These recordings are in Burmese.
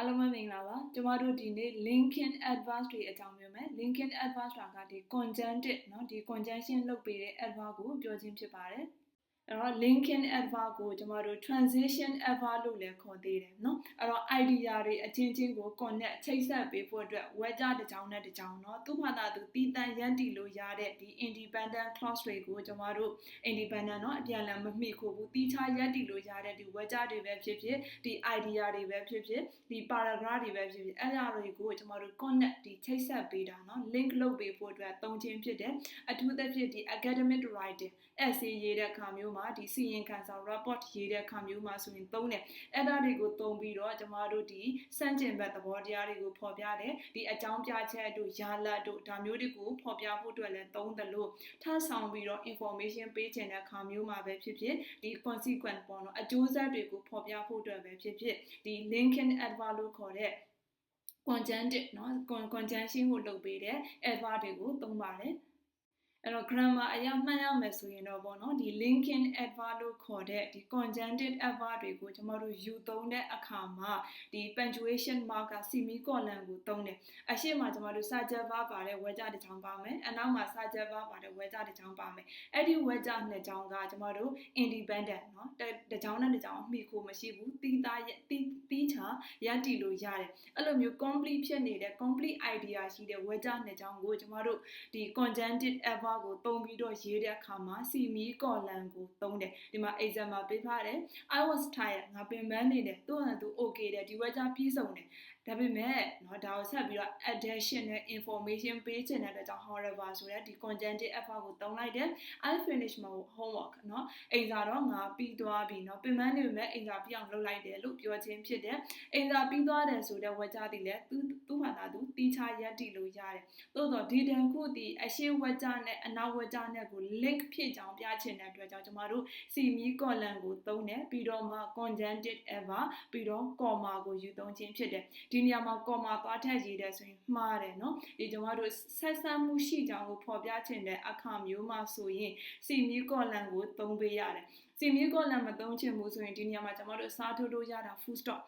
အားလုံးပဲမင်္ဂလာပါကျမတို့ဒီနေ့ LinkedIn Advanced တွေအကြောင်းပြောမယ် LinkedIn Advanced ဆိုတာကဒီ conjunctive เนาะဒီ conjunction လုပ်ပေးတဲ့ adverb ကိုပြောခြင်းဖြစ်ပါတယ် အဲ့တော့ LinkedIn adverb ကိုကျမတို့ transition adverb လို့လည်းခေါ်သေးတယ်เนาะအဲ့တော့ idea တွေအချင်းချင်းကို connect ချိတ်ဆက်ပေးဖို့အတွက် website တစ်ကြောင်းနဲ့တစ်ကြောင်းเนาะသူ့ဘာသာသူတည်တံ့ရန်တည်လို့ရတဲ့ဒီ independent clause တွေကိုကျမတို့ independent เนาะအပြန်အလှန်မမိခိုဘူးတီးခြားရန်တည်လို့ရတဲ့ဒီ website တွေပဲဖြစ်ဖြစ်ဒီ idea တွေပဲဖြစ်ဖြစ်ဒီ paragraph တွေပဲဖြစ်ဖြစ်အဲ့ဒါတွေကိုကျမတို့ connect ဒီချိတ်ဆက်ပေးတာเนาะ link လုပ်ပေးဖို့အတွက်သုံးခြင်းဖြစ်တယ်အထူးသဖြင့်ဒီ academic writing essay ရေးတဲ့အခါမျိုးမှာဒီစီရင်ခံစာ report ရေးတဲ့အခါမျိုးမှာဆိုရင်သုံးတယ်အဲ့ဒါတွေကိုသုံးပြီးတော့ကျမတို့ဒီစန့်ကျင်ဘက်သဘောတရားတွေကိုဖော်ပြတယ်ဒီအကြောင်းပြချက်တို့ယာလတ်တို့ဒါမျိုးတွေကိုဖော်ပြဖို့အတွက်လည်းသုံးတယ်လို့ထားဆောင်ပြီးတော့ information ပေးချင်တဲ့အခါမျိုးမှာပဲဖြစ်ဖြစ်ဒီ consequence ပေါ့နော်အကျိုးဆက်တွေကိုဖော်ပြဖို့အတွက်ပဲဖြစ်ဖြစ်ဒီ linking adverb လို့ခေါ်တဲ့ conjunctive เนาะ conjunction ကိုလုပ်ပေးတဲ့ adverb တွေကိုသုံးပါတယ် အဲ့တော့ grammar အရာမှတ်ရမယ်ဆိုရင်တော့ဗောနော်ဒီ linking adverb လို့ခေါ်တဲ့ဒီ conjunctive adverb တွေကိုကျွန်တော်တို့ယူသုံးတဲ့အခါမှာဒီ punctuation marker semicolon ကိုသုံးတယ်အရှိမကျွန်တော်တို့ subject verb ပါတဲ့ word တစ်ချောင်းပါမယ်အနောက်မှာ subject verb ပါတဲ့ word တစ်ချောင်းပါမယ်အဲ့ဒီ word နှစ်ချောင်းကကျွန်တော်တို့ independent เนาะတစ်ချောင်းနဲ့တစ်ချောင်းအမိခိုမရှိဘူးတီးသားတီးတီးချာရပ်တည်လို့ရတယ်အဲ့လိုမျိုး complete ဖြစ်နေတဲ့ complete idea ရှိတဲ့ word နှစ်ချောင်းကိုကျွန်တော်တို့ဒီ conjunctive adverb ကိုသုံးပြီးတော့ရေးတဲ့အခါမှာ semi colon ကိုသုံးတယ်ဒီမှာ exam မှာပေးထားတယ် I was tired ငါပင်ပန်းနေတယ်သူ့ဟန်သူ okay တယ်ဒီဝက်ကြပြီးဆုံးတယ် ဒါပေမဲ့เนาะဒါကိုဆက်ပြီးတော့ addition နဲ့ information ပေးချင်တဲ့အတွက်ကြောင့် however ဆိုတဲ့ဒီ conjunctive adverb ကိုသုံးလိုက်တယ် I finish my homework เนาะအိမ်စာတော့ငါပြီးသွားပြီเนาะပင်ပန်းနေပေမဲ့အိမ်စာပြီးအောင်လုပ်လိုက်တယ်လို့ပြောခြင်းဖြစ်တယ်အိမ်စာပြီးသွားတယ်ဆိုတဲ့ဝက်ကြသည်လည်းသူသူ့ဘာသာသူတီးခြားရက်တည်လို့ရတယ်သို့တော့ဒီတန်ခုဒီအရှိဝက်ကြနဲ့အနောက်ဝက်ကြနဲ့ကို link ဖြစ်ကြောင်းပြချင်တဲ့အတွက်ကြောင့်ကျမတို့ semi colon ကိုသုံးတယ်ပြီးတော့မှ conjunctive adverb ပြီးတော့ comma ကိုယူသုံးခြင်းဖြစ်တယ်ဒီ နေရာမှာကော်မာသွားထက်ရေးတယ်ဆိုရင်မှားတယ်နော်ဒီကျွန်တော်တို့ဆက်ဆံမှုရှိကြောင်းကိုဖော်ပြချင်တဲ့အခါမျိုးမှာဆိုရင်စီမီကော်လံကိုသုံးပေးရတယ်စီမီကော်လံမသုံးချင်ဘူးဆိုရင်ဒီနေရာမှာကျွန်တော်တို့စားထိုးလို့ရတာ full stop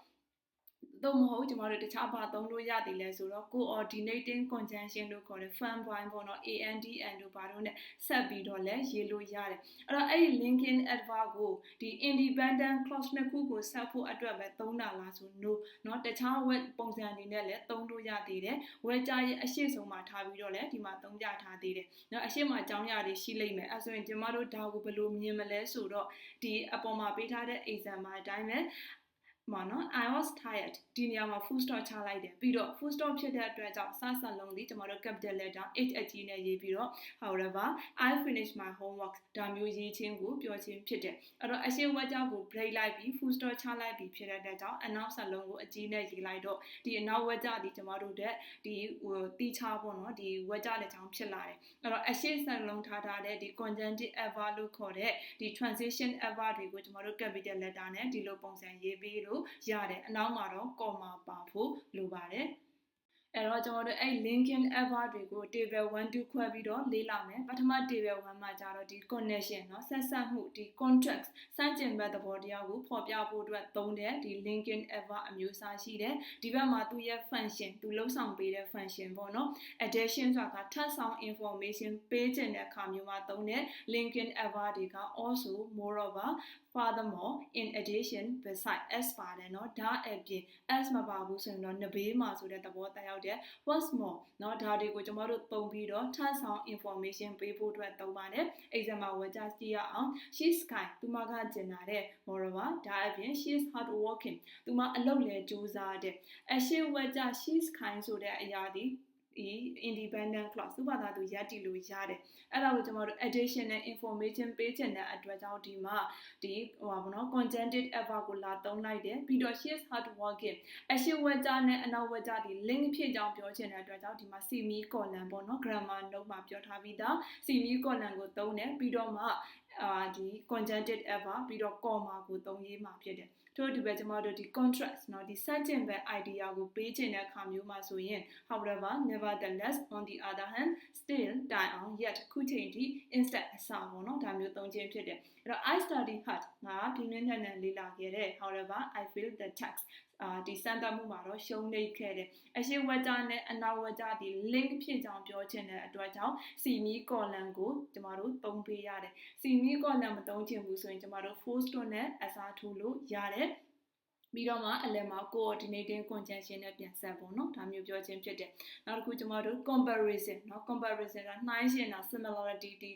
တော့မဟုတ်ကျမတို့တခြားဘာသုံးလို့ရသည်လဲဆိုတော့ coordinating conjunction လို့ခေါ်တဲ့ fun point ပေါ့နော် ANDN တို့ဘာလို့ ਨੇ ဆက်ပြီးတော့လဲရေးလို့ရတယ်အဲ့တော့အဲ့ဒီ linking adverb ကိုဒီ independent clause နှစ်ခုကိုဆက်ဖို့အတွက်ပဲသုံးတာလားဆို no เนาะတခြား web ပုံစံအနေနဲ့လည်းသုံးလို့ရသေးတယ် web ကြရဲ့အရှိဆုံးမှာထားပြီးတော့လဲဒီမှာသုံးပြထားသေးတယ်เนาะအရှိမအကြောင်းအရာတွေရှိလိမ့်မယ်အဲဆိုရင်ကျမတို့ဒါကိုဘယ်လိုမြင်မလဲဆိုတော့ဒီအပေါ်မှာပေးထားတဲ့ exam မှာအတိုင်းပဲ မှာနော် I was tired ဒီနေရာမှာ full stop ချလိုက်တယ်ပြီးတော့ full stop ဖြစ်တဲ့အတွက်ကြောင့်စစလုံးဒီကျွန်တော်တို့ capital letter H အကြီးနဲ့ရေးပြီးတော့ however I finished my homework ဒါမျိုးရေးချင်းကိုပြောချင်းဖြစ်တယ်အဲ့တော့အရှိဝက်ကြောင့်ကို break လိုက်ပြီး full stop ချလိုက်ပြီးဖြစ်တဲ့အတွက်ကြောင့်အနောက်စလုံးကိုအကြီးနဲ့ရေးလိုက်တော့ဒီအနောက်ဝက်ကြဒီကျွန်တော်တို့တဲ့ဒီဟိုတီးချပေါ့နော်ဒီဝက်ကြတဲ့ကြောင့်ဖြစ်လာတယ်အဲ့တော့အရှိစလုံးထားထားတဲ့ဒီ conjunctive adverb လို့ခေါ်တဲ့ဒီ transition adverb တွေကိုကျွန်တော်တို့ capital letter နဲ့ဒီလိုပုံစံရေးပြီးလို့ရတယ်အနောက်မှာတော့ comma ပါဖို့လိုပါတယ်အဲတော့ကျွန်တော်တို့အဲ့ linking adverb တွေကို table 1 2ခွဲပြီးတော့လေ့လာမယ်ပထမ table 1မှာကျတော့ဒီ connection เนาะဆက်ဆက်မှုဒီ contract စန့်ကျင်ဘက်သဘောတရားကိုဖော်ပြဖို့အတွက်သုံးတဲ့ဒီ linking adverb အမျိုးအစားရှိတယ်ဒီဘက်မှာသူရဲ့ function သူလှုပ်ဆောင်ပေးတဲ့ function ပေါ့เนาะ addition ဆိုတာကထပ်ဆောင် information ပေးခြင်းတဲ့အခါမျိုးမှာသုံးတဲ့ linking adverb တွေက also moreover furthermore in addition beside s ပါတယ်เนาะဒါအပြင် s မပါဘူးဆိုရင်တော့နဘေးမှာဆိုတဲ့သဘောတက်ရောက်တဲ့ what's more เนาะဒါတွေကိုကျွန်တော်တို့သုံးပြီးတော့ထပ်ဆောင် information ပေးဖို့အတွက်သုံးပါတယ် exam မှာဝယ်ကြကြည့်ရအောင် she's kind သူမကကျင်လာတဲ့ moreover ဒါအပြင် she's hard working သူမအလုပ်လဲကြိုးစားတဲ့အရှိဝယ်ကြ she's kind ဆိုတဲ့အရာဒီ ဒီ independent clause သူ့ဘာသာသူရပ်တည်လို့ရတယ်အဲ့ဒါကိုကျွန်တော်တို့ additional information ပေးချင်တဲ့အတွက်ကြောင့်ဒီမှာဒီဟိုပါဘောနော် conjunctive adverb ကိုလာသုံးလိုက်တယ်ပြီးတော့ she is hard working အရှိဝကြနဲ့အနောက်ဝကြဒီ link ဖြစ်ကြောင်းပြောချင်တဲ့အတွက်ကြောင့်ဒီမှာ semi colon ပေါ့နော် grammar note မှာပြောထားပြီးသား semi colon ကိုသုံးတယ်ပြီးတော့မှအာဒီ conjunctive adverb ပြီးတော့ comma ကိုသုံးရေးမှာဖြစ်တယ် ထို့အတူပဲကျမတို့ဒီ contrast เนาะဒီ sentence ပဲ idea ကိုပေးချင်တဲ့အခါမျိုးမှာဆိုရင် however nevertheless on the other hand still die on yet ခုချိန်ထိ instead အစားပေါ့เนาะဒါမျိုးသုံးခြင်းဖြစ်တယ်အဲ့တော့ I study hard ငါပြင်းပြင်းထန်ထန်လေ့လာခဲ့တဲ့ however I feel the text အာဒီစမ်းသပ်မှုမှာတော့ရှုံးနေခဲ့တယ်အရှိဝကြနဲ့အနောက်ဝကြဒီ link ဖြစ်ကြောင်းပြောချင်တဲ့အတွက်ကြောင့်စီမီ column ကိုကျမတို့သုံးပေးရတယ်စီမီ column မသုံးချင်ဘူးဆိုရင်ကျမတို့ force တို့နဲ့အစားထိုးလို့ရတယ်ပြီးတော့မှအလယ်မှာ coordinating conjunction နဲ့ပြန်ဆက်ပေါ့နော်ဒါမျိုးပြောခြင်းဖြစ်တယ်နောက်တစ်ခုကျမတို့ comparison เนาะ comparison ကနှိုင်းယှဉ်တာ similarity ဒီ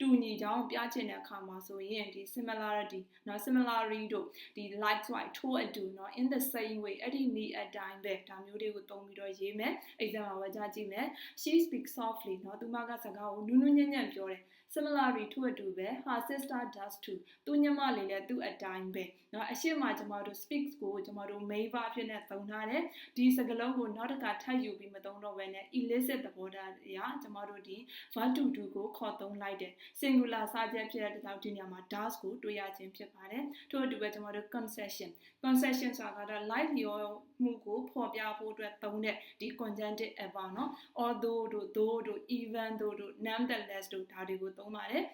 တူညီကြောင်းပြချင်တဲ့အခါမှာဆိုရင်ဒီ similarity เนาะ similarity တို့ဒီ likewise ထို့အတူเนาะ in the same way အဲ့ဒီနည်းအတိုင်းပဲဒါမျိုးတွေကိုသုံးပြီးတော့ရေးမယ် exam မှာဝေကြကြည့်မယ် she speaks softly เนาะသူမကစကားကိုနူးနူးညံ့ညံ့ပြောတယ် similarly ထို့အတူပဲ her sister does too သူညမလေးလည်းသူ့အတိုင်းပဲเนาะအရှိမကျမတို့ speaks ကိုကျမတို့ main verb ဖြစ်နေသုံးထားတယ်ဒီစကားလုံးကိုနောက်တစ်ခါထပ်ယူပြီးမသုံးတော့ဘဲနဲ့ illicit သဘောတရားအရကျမတို့ဒီ verb to do ကိုခေါ်သုံးလိုက် တယ် singular စာချက်ဖြစ်တဲ့တောက်ဒီနေရာမှာ does ကိုတွေ့ရခြင်းဖြစ်ပါတယ်ထို့အတူပဲကျမတို့ concession concession ဆိုတာကတော့ life ရောမှုကိုဖော်ပြဖို့အတွက်သုံးတဲ့ဒီ conjunctive adverb เนาะ although တို့ though တို့ even though တို့ nonetheless တို့ဒါတွေကိုသုံးပါတယ်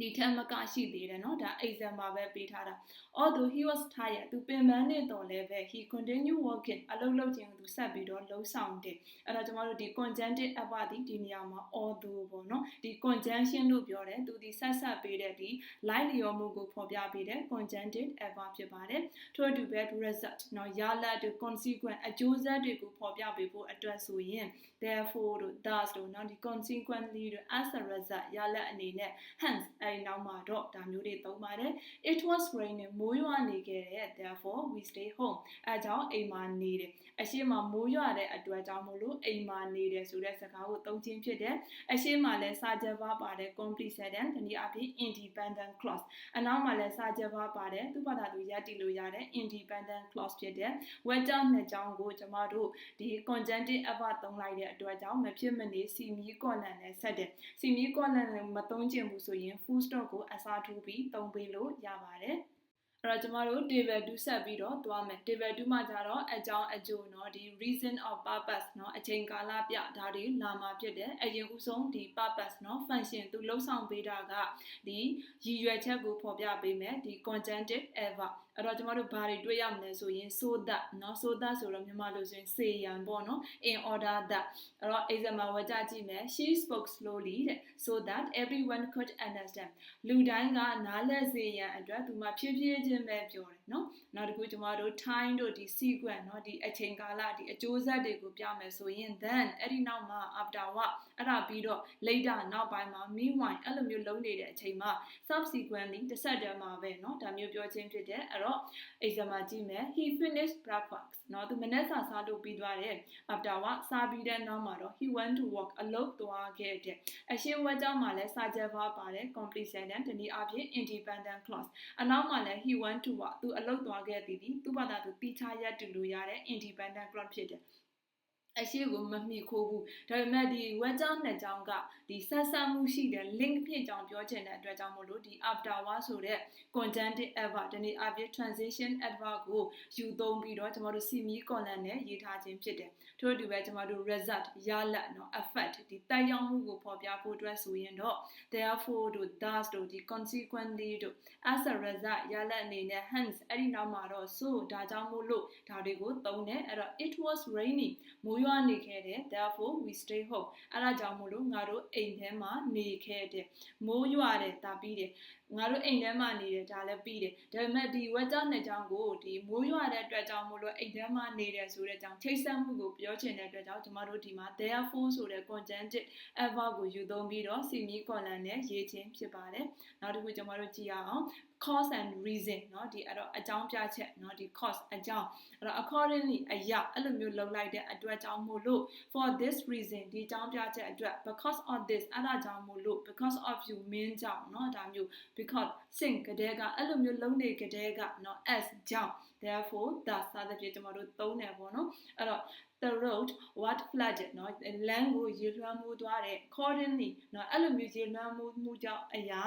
ဒီထက်မကရှိသေးတယ်เนาะဒါ exam မှာပဲပေးထားတာ although he was tired သူပင်ပန်းနေတော့လည်းပဲ he continue working အလုပ်လုပ်ခြင်းကိုသူဆက်ပြီးတော့လှုပ်ဆောင်တယ်အဲ့တော့ကျွန်တော်တို့ဒီ conjunctive adverb ဒီဒီနေရာမှာ although ပေါ့เนาะဒီ conjunction လို့ပြောတယ်သူဒီဆက်ဆက်ပေးတဲ့ဒီ line လျော်မှုကိုဖော်ပြပေးတဲ့ conjunctive adverb ဖြစ်ပါတယ်ထို့အတူပဲ result เนาะရလဒ်တို့ consequence အကျိုးဆက်တွေကိုဖော်ပြပေးဖို့အတွက်ဆိုရင် therefore တို့ thus တို့เนาะဒီ consequently တို့ as a result ရလဒ်အနေနဲ့ hence အဲဒီနောက်မှာတော့ဒါမျိုးတွေသုံးပါတယ် it was raining မိုးရွာနေခဲ့တဲ့ therefore we stay home အဲကြောင့်အိမ်မှာနေတယ်အရှိမမိုးရွာတဲ့အတွက်ကြောင့်မို့လို့အိမ်မှာနေတယ်ဆိုတဲ့စကားကိုသုံးခြင်းဖြစ်တယ်အရှိမလည်းစာချက်ပါပါတယ် complete sentence ဒီနည်းအားဖြင့် independent clause အနောက်မှာလည်းစာချက်ပါပါတယ်သူ့ဘာသာသူရပ်တည်လို့ရတဲ့ independent clause ဖြစ်တယ်ဝက်ကြောင့်နှစ်ကြောင်းကိုကျမတို့ဒီ conjunctive adverb သုံးလိုက်တဲ့အတွက်ကြောင့်မဖြစ်မနေစီမီကော်လန်နဲ့ဆက်တယ်စီမီကော်လန်မသုံးချင်ဘူးဆိုရင် full stop ကိုအစားထိုးပြီးသုံးပေးလို့ရပါတယ်အဲ့တော့ကျမတို့ table 2ဆက်ပြီးတော့သွားမယ် table 2မှာကျတော့အကြောင်းအကျိုးเนาะဒီ reason of purpose เนาะအချိန်ကာလပြဒါတွေလာမှာဖြစ်တယ်အရင်ဦးဆုံးဒီ purpose เนาะ function သူလှုပ်ဆောင်ပေးတာကဒီရည်ရွယ်ချက်ကိုဖော်ပြပေးမယ်ဒီ conjunctive adverb အဲ့တော့ကျမတို့ဘာတွေတွေ့ရမလဲဆိုရင် so that เนาะ so that ဆိုတော့မြန်မာလိုဆိုရင်စေရန်ပေါ့เนาะ in order that အဲ့တော့ example ဝကြကြည့်မယ် she spoke slowly တဲ့ so that everyone could understand လူတိုင်းကနားလည်စေရန်အတွက်သူမှဖြည်းဖြည်းချင်းပဲပြောတယ်เนาะနောက်တစ်ခုကျမတို့ time တို့ဒီ sequence เนาะဒီအချိန်ကာလဒီအကျိုးဆက်တွေကိုပြမယ်ဆိုရင် then အဲ့ဒီနောက်မှာ after what အဲ့ဒါပြီးတော့ later နောက်ပိုင်းမှာ meanwhile အဲ့လိုမျိုးလုံးနေတဲ့အချိန်မှာ subsequently တစ်ဆက်တည်းမှာပဲเนาะဒါမျိုးပြောချင်းဖြစ်တယ်အဲ့တော့ exam မှာကြည့်မယ် he finished breakfast เนาะသူမနေ့စာစားလို့ပြီးသွားတယ် after what စားပြီးတဲ့နောက်မှာတော့ he went to work အလုပ်သွားခဲ့တယ်အရှင်းဝက်ကြောင့်မှာလည်းစာချက်ပါပါတယ် complete sentence တနည်းအားဖြင့် independent clause အနောက်မှာလည်း he went to work သူအလုပ်သွားခဲ့သည်ဒီသူ့ဘာသာသူတိချရပ်တူလို့ရတဲ့ independent clause ဖြစ်တယ် အရှိကိုမမိခိုးဘူးဒါပေမဲ့ဒီဝက်ကြောင်းနှစ်ကြောင်းက ဒီဆက်ဆက်မှုရှိတဲ့ link ဖြစ်ကြောင်းပြောချင်တဲ့အတွက်ကြောင့်မို့လို့ဒီ after was ဆိုတဲ့ conjunctive adverb ဒီနေ့ adverb transition adverb ကိုယူသုံးပြီးတော့ကျွန်တော်တို့ semi colon နဲ့ရေးထားခြင်းဖြစ်တယ်ထို့အတူပဲကျွန်တော်တို့ result ရလဒ်เนาะ effect ဒီတက်ရောက်မှုကိုဖော်ပြဖို့အတွက်ဆိုရင်တော့ therefore တို့ thus တို့ဒီ consequently တို့ as a result ရလဒ်အနေနဲ့ hence အဲ့ဒီနောက်မှာတော့ so ဒါကြောင့်မို့လို့ဒါတွေကိုသုံးတယ်အဲ့တော့ it was raining မိုးရွာနေခဲ့တယ် therefore we stay home အဲ့ဒါကြောင့်မို့လို့ငါတို့ အိမ်ထဲမှာနေခဲ့တယ်မိုးရွာတယ်ဒါပြီးတယ်ငါတို့အိမ်ထဲမှာနေတယ်ဒါလည်းပြီးတယ်ဒါပေမဲ့ဒီဝက်ကြောင့်နှစ်ကြောင်းကိုဒီမိုးရွာတဲ့အတွက်ကြောင့်မို့လို့အိမ်ထဲမှာနေတယ်ဆိုတဲ့ကြောင့်ချိတ်ဆက်မှုကိုပြောချင်တဲ့အတွက်ကြောင့်ကျမတို့ဒီမှာ therefore ဆိုတဲ့ conjunctive adverb ကိုယူသုံးပြီးတော့ semi colon နဲ့ရေးခြင်းဖြစ်ပါတယ်နောက်တစ်ခုကျမတို့ကြည့်ရအောင် cause and reason เนาะဒီအဲ့တော့အကြောင်းပြချက်เนาะဒီ cause အကြောင်းအဲ့တော့ accordingly အရာအဲ့လိုမျိုးလုပ်လိုက်တဲ့အတွက်ကြောင့်မို့လို့ for this reason ဒီအကြောင်းပြချက်အတွက် because of this အဲ့ဒါကြောင့်မို့လို့ because of you mean ကြောင့်เนาะဒါမျိုး because sing ကတဲ့ကအဲ့လိုမျိုးလုံးနေကတဲ့ကเนาะ as ကြောင့် therefore thus စသဖြင့်ကျွန်တော်တို့သုံးတယ်ပေါ့နော်အဲ့တော့ the road what flooded เนาะလမ်းကိုရေလွှမ်းမိုးသွားတယ် accordingly เนาะအဲ့လိုမျိုးရေလွှမ်းမိုးမှုကြောင့်အရာ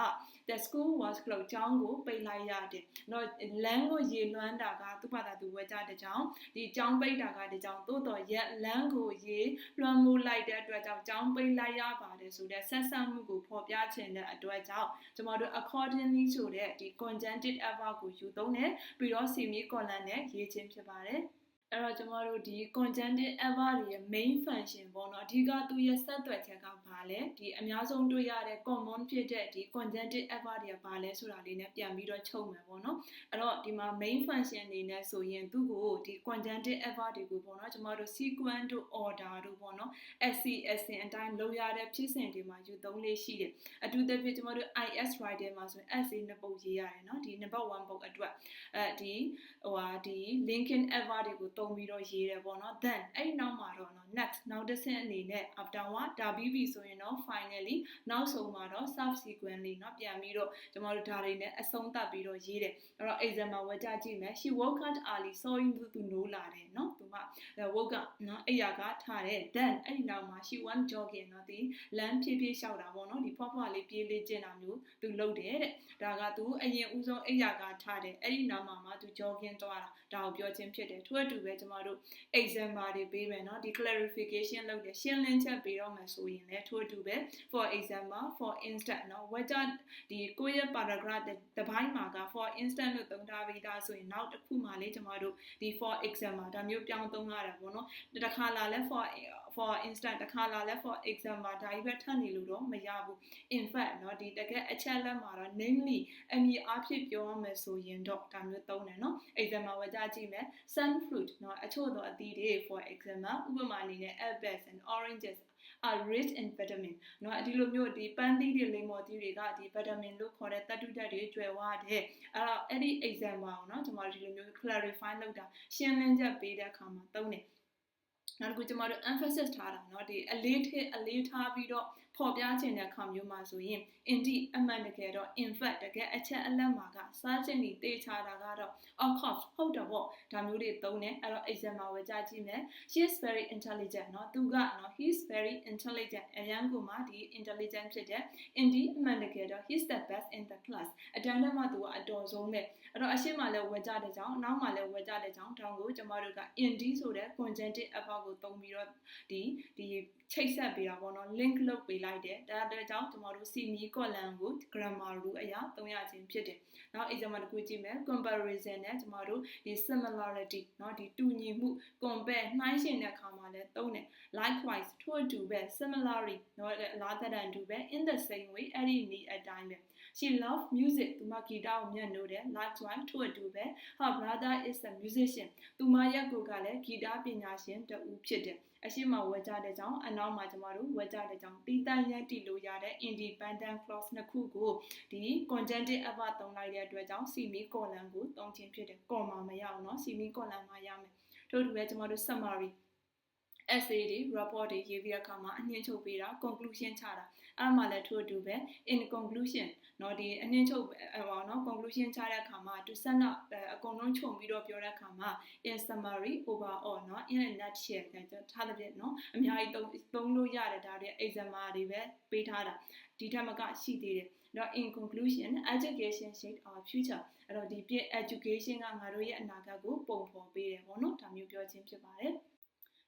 the school was closed ကျောင်းကိုပိတ်လိုက်ရတယ်เนาะလမ်းကိုရေလွှမ်းတာကသူ့ဘာသာသူဝဲကြတဲ့ကြောင့်ဒီကျောင်းပိတ်တာကတကြောင်သို့တော်ရက်လမ်းကိုရေလွှမ်းမိုးလိုက်တဲ့အတွက်ကြောင့်ကျောင်းပိတ်လိုက်ရပါတယ်ဆိုတဲ့ဆက်ဆက်မှုကိုဖော်ပြခြင်းတဲ့အတွက်ကြောင့်ကျွန်တော်တို့ accordingly ဆိုတဲ့ဒီ conjunctive adverb ကိုယူသုံးတယ်ပြီးတော့ semi colon နဲ့ရေးခြင်းဖြစ်ပါတယ် အဲ့တော့ကျမတို့ဒီ conjunctive adverb တွေရဲ့ main function ပေါ့နော်အဓိကသူရဲ့ဆက်သွယ်ချက်ကဘာလဲဒီအများဆုံးတွေ့ရတဲ့ common ဖြစ်တဲ့ဒီ conjunctive adverb တွေကဘာလဲဆိုတာလေးနဲ့ပြန်ပြီးတော့ချုပ်မယ်ပေါ့နော်အဲ့တော့ဒီမှာ main function အနေနဲ့ဆိုရင်သူ့ကိုဒီ conjunctive adverb တွေကိုပေါ့နော်ကျမတို့ sequence တို့ order တို့ပေါ့နော် SCS အတိုင်းလုပ်ရတဲ့ဖြစ်စဉ်တွေမှာယူသုံးလေးရှိတယ်အထူးသဖြင့်ကျမတို့ IS writing မှာဆိုရင် SA နှစ်ပုတ်ရေးရတယ်နော်ဒီ number 1ပုတ်အတွက်အဲဒီဟိုဟာဒီ linking adverb တွေကိုသုံးပြီးတော့ရေးတယ်ပေါ့နော် then အဲ့နောက်မှာတော့နော် next နောက်တစ်ဆင့်အနေနဲ့ after ကဒါပြီးပြီဆိုရင်တော့ finally နောက်ဆုံးမှာတော့ subsequently เนาะပြန်ပြီးတော့ကျွန်တော်တို့ဒါတွေနဲ့အဆုံးသတ်ပြီးတော့ရေးတယ်အဲ့တော့ exam မှာဝေကြကြည့်မယ် she woke up early so you သူနိုးလာတယ်เนาะသူက woke up เนาะအဲ့ရကထားတယ် then အဲ့ဒီနောက်မှာ she went jogging เนาะဒီလမ်းဖြည်းဖြည်းလျှောက်တာပေါ့เนาะဒီဖွားဖွားလေးပြေးလေးကျင်တာမျိုးသူလုပ်တယ်တဲ့ဒါကသူအရင်ဦးဆုံးအဲ့ရကထားတယ်အဲ့ဒီနောက်မှာမှသူ jogging သွားတာဒါကိုပြောခြင်းဖြစ်တယ်ထို့အတူပဲ ကျွန်တော်တို့ exam ပါတွေပေးမယ်เนาะဒီ clarification လုပ်တယ်ရှင်းလင်းချက်ပေးတော့မယ်ဆိုရင်လည်းထို့အတူပဲ for example for instance เนาะ whether ဒီကိုယ့်ရဲ့ paragraph တစ်ပိုင်းမှာက for instance လို့သုံးထားပြီးသားဆိုရင်နောက်တစ်ခုမှလေကျွန်တော်တို့ဒီ for example ဒါမျိုးပြောင်းသုံးရတာပေါ့เนาะတစ်ခါလာလဲ for for instance တစ်ခါလာလဲ for example ဒါကြီးပဲထပ်နေလို့တော့မရဘူး in fact เนาะဒီတကယ်အချက်လက်မှာတော့ namely အမည်အဖြစ်ပြောရမယ်ဆိုရင်တော့ဒါမျိုးသုံးတယ်เนาะ example ဝကြကြည့်မယ် sunfruit เนาะအချို့သောအသီးတွေ for example ဥပမာအနေနဲ့ apples and oranges are rich in vitamin เนาะဒီလိုမျိုးဒီပန်းသီးတွေလိမ္မော်သီးတွေကဒီ vitamin လို့ခေါ်တဲ့သတ္တုဓာတ်တွေကျွယ်ဝတဲ့အဲ့တော့အဲ့ဒီ example ကိုเนาะကျွန်တော်ဒီလိုမျိုး clarify လုပ်တာရှင်းလင်းချက်ပေးတဲ့အခါမှာသုံးတယ် နောက်တစ်ခုကျမတို့ emphasis ထားတာเนาะဒီအလေးထည့်အလေးထားပြီးတော့ ဖော်ပြခြင်းတဲ့အခါမျိုးမှာဆိုရင် indeed အမှန်တကယ်တော့ in fact တကယ်အချက်အလက်မှာကစားခြင်းဒီတေချာတာကတော့ of course ဟုတ်တယ်ပေါ့ဒါမျိုးတွေသုံးတယ်အဲ့တော့ example ဝယ်ကြကြည့်မယ် she is very intelligent เนาะသူကเนาะ he is very intelligent အရန်ကိုမှဒီ intelligent ဖြစ်တယ် indeed အမှန်တကယ်တော့ he is the best in the class အတန်းထဲမှာသူကအတော်ဆုံးပဲအဲ့တော့အရှိမလည်းဝယ်ကြတဲ့ကြောင်းအနောက်မှာလည်းဝယ်ကြတဲ့ကြောင်းတောင်းကိုကျမတို့က indeed ဆိုတဲ့ conjunctive adverb ကိုသုံးပြီးတော့ဒီဒီချိတ်ဆက်ပေးတာပေါ့နော် link လုပ်ပေးလိုက် တယ်ဒါတဲ့ကြောင့်ကျွန်တော်တို့ semi column ကို grammar rule အရာသုံးရခြင်းဖြစ်တယ်နောက် example တစ်ခုကြည့်မယ် comparison နဲ့ကျွန်တော်တို့ဒီ similarity เนาะဒီတူညီမှု compare နှိုင်းယှဉ်တဲ့အခါမှာလည်းသုံးတယ် likewise ထို့အတူပဲ similarly เนาะအလားတန်တူပဲ in the same way အဲ့ဒီနည်းအတိုင်းပဲ she love music သူမဂီတကိုမြတ်လို့တယ် likewise ထို့အတူပဲ her brother is a musician သူမရဲ့ကိုကလည်းဂီတပညာရှင်တဦးဖြစ်တယ်အရှိမဝယ်ကြတဲ့ကြောင့်အနောက်မှာကျမတို့ဝယ်ကြတဲ့ကြောင့်တီးတန့်ရန်တည်လို့ရတဲ့ independent clause နှစ်ခုကိုဒီ conjunctive adverb သုံးလိုက်တဲ့အတွက်ကြောင့် semi colon ကိုသုံးခြင်းဖြစ်တယ် comma မရအောင်เนาะ semi colon မှာရမယ်တို့တူပဲကျမတို့ summary essay တွေ report တွေရေးပြီးတဲ့အခါမှာအနှင်းချုပ်ပေးတာ conclusion ချတာအဲ့မှာလည်းထို့အတူပဲ in conclusion เนาะဒီအနှင်းချုပ်ဟောเนาะ conclusion ချတဲ့အခါမှာ to sum up အကုန်လုံးခြုံပြီးတော့ပြောတဲ့အခါမှာ in summary overall เนาะ in a nutshell ထားတဲ့ပြเนาะအများကြီးသုံးသုံးလို့ရတယ်ဒါတွေ exam တွေပဲပေးထားတာဒီထက်မကရှိသေးတယ်တော့ in conclusion education shape our future အဲ့တော့ဒီပြ education ကငါတို့ရဲ့အနာဂတ်ကိုပုံဖော်ပေးတယ်ပေါ့နော်ဒါမျိုးပြောခြင်းဖြစ်ပါတယ်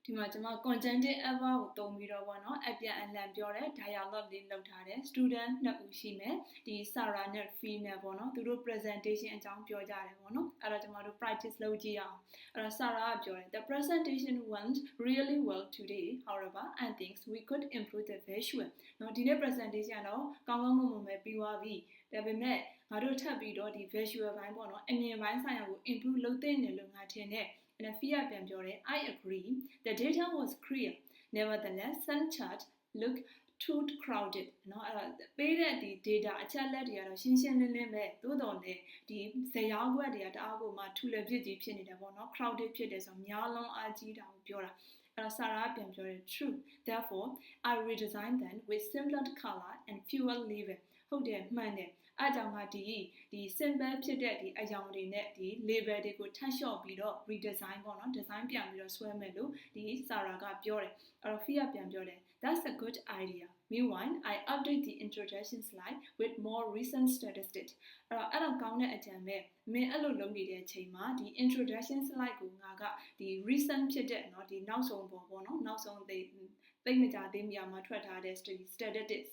ဒီမှာကျွန်မ conjunctive adverb ကိုသုံးပြီးတော့ပေါ့နော်အပြန်အလှန်ပြောတဲ့ dialogue လေးလုပ်ထားတယ် student နှစ်ဦးရှိမယ်ဒီ Sarah နဲ့ Fee နဲ့ပေါ့နော်သူတို့ presentation အကြောင်းပြောကြတယ်ပေါ့နော်အဲ့တော့ကျွန်မတို့ practice လုပ်ကြည့်အောင်အဲ့တော့ Sarah ကပြောတယ် the presentation went really well today however I think we could improve the visual နော်ဒီနေ့ presentation တော့ကောင်းကောင်းမွန်မွန်ပဲပြီးသွားပြီဒါပေမဲ့ငါတို့ထပ်ပြီးတော့ဒီ visual ဘိုင်းပေါ့နော်အမြင်ပိုင်းဆိုင်ရာကို improve လုပ်သင့်တယ်လို့ငါထင်တယ် and Fia ပြန်ပြောတယ် I agree the data was clear nevertheless some chart look too crowded เนาะအဲ့တော့ပေးတဲ့ဒီ data အချက်လက်တွေကတော့ရှင်းရှင်းလင်းလင်းပဲသို့တော်လည်းဒီဇာတ်ခွက်တွေကတအားကိုမှထူလပြစ်ကြီးဖြစ်နေတယ်ပေါ့နော် crowded ဖြစ်တယ်ဆိုတော့များလုံးအားကြီးတာကိုပြောတာအဲ့တော့ Sarah ပြန်ပြောတယ် true therefore I redesign them with simpler color and fewer leaving ဟုတ်တယ်မှန်တယ် အဲအကြောင်းကဒီဒီ simple ဖြစ်တဲ့ဒီအယောင်တွေနဲ့ဒီ label တွေကိုထပ်လျှော့ပြီးတော့ redesign ပေါ့နော် design ပြန်ပြီးတော့ဆွဲမယ်လို့ဒီ Sarah ကပြောတယ်အဲ့တော့ Fia ပြန်ပြောတယ် that's a good idea meanwhile i update the introduction slide with more recent statistics အဲ့တော့အဲ့တော့ကောင်းတဲ့အကြံပဲမင်းအဲ့လိုလုပ်နေတဲ့အချိန်မှာဒီ introduction slide ကိုငါကဒီ recent ဖြစ်တဲ့เนาะဒီနောက်ဆုံးပေါ်ပေါ့နော်နောက်ဆုံး သိသိမကြသေးမြာမှာထွက်ထားတဲ့ statistics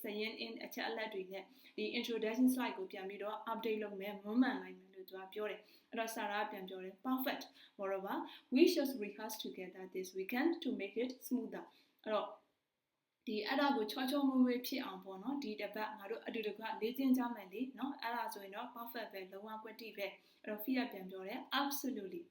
စရင် in အချက်အလက်တွေနဲ့ဒီ introduction slide ကိုပြန်ပြီးတော့ update လုပ်မယ်မွမ်းမံလိုက်မယ်လို့သူကပြောတယ်အဲ့တော့ Sarah ပြန်ပြောတယ် perfect moreover we should rehearse together this weekend to make it smoother အဲ့တော့ဒီအဲ့ဒါကိုချောချောမွေ့မွေ့ဖြစ်အောင်ပေါ့နော်ဒီတစ်ပတ်ငါတို့အတူတကွလေ့ကျင့်ကြမယ်လေနော်အဲ့ဒါဆိုရင်တော့ perfect ပဲလုံးဝကွက်တိပဲအဲ့တော့ Fia ပြန်ပြောတယ် absolutely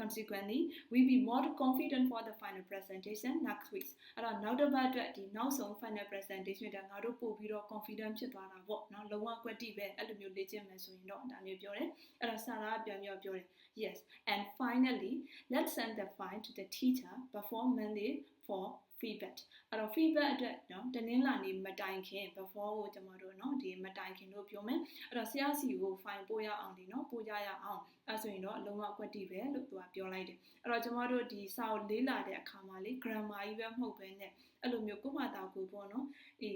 consequently we be more confident for the final presentation next week အဲ့တော့နောက်တစ်ပတ်အတွက်ဒီနောက်ဆုံး final presentation တက်ငါတို့ပို့ပြီးတော့ confident ဖြစ်သွားတာပေါ့နော်လုံးဝကွက်တိပဲအဲ့လိုမျိုးလေ့ကျင့်မယ်ဆိုရင်တော့ဒါမျိုးပြောတယ်အဲ့တော့ Sarah ပြန်ပြောပြောတယ် yes and finally let's send the file to the teacher before Monday for feedback အဲ့တော့ feedback အတွက်เนาะတနင်္လာနေ့မတိုင်ခင် before ကိုကျွန်တော်တို့เนาะဒီမတိုင်ခင်လို့ပြောမယ်အဲ့တော့ဆရာစီကို file ပို့ရအောင်ဒီเนาะပို့ကြရအောင် အဲ့ဆိုရင်တော့အလုံးဝအကွက်တိပဲလို့သူကပြောလိုက်တယ်အဲ့တော့ကျွန်တော်တို့ဒီစာကိုလေးလာတဲ့အခါမှာလေ grammar ကြီးပဲမဟုတ်ဘဲနဲ့အဲ့လိုမျိုးကိုယ့်ဘာသာကိုပေါ့နော်ဒီ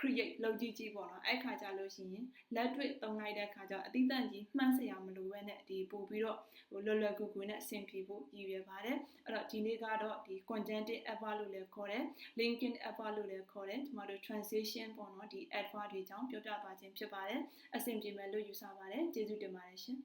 create လုပ်ကြည့်ကြည့်ပေါ့နော်အဲ့ခါကြလို့ရှိရင်လက်တွေ့သုံးလိုက်တဲ့ခါကျအတိအတန့်ကြီးမှန်းစရာမလိုဘဲနဲ့ဒီပို့ပြီးတော့ဟိုလွယ်လွယ်ကူကူနဲ့အဆင်ပြေဖို့ရည်ရွယ်ပါတယ်အဲ့တော့ဒီနေ့ကတော့ဒီ conjunctive adverb လို့လည်းခေါ်တယ် linking adverb လို့လည်းခေါ်တယ်ကျွန်တော်တို့ transition ပေါ့နော်ဒီ adverb တွေအကြောင်းပြောပြသွားခြင်းဖြစ်ပါတယ်အဆင်ပြေမယ်လို့ယူဆပါတယ်ကျေးဇူးတင်ပါတယ်ရှင်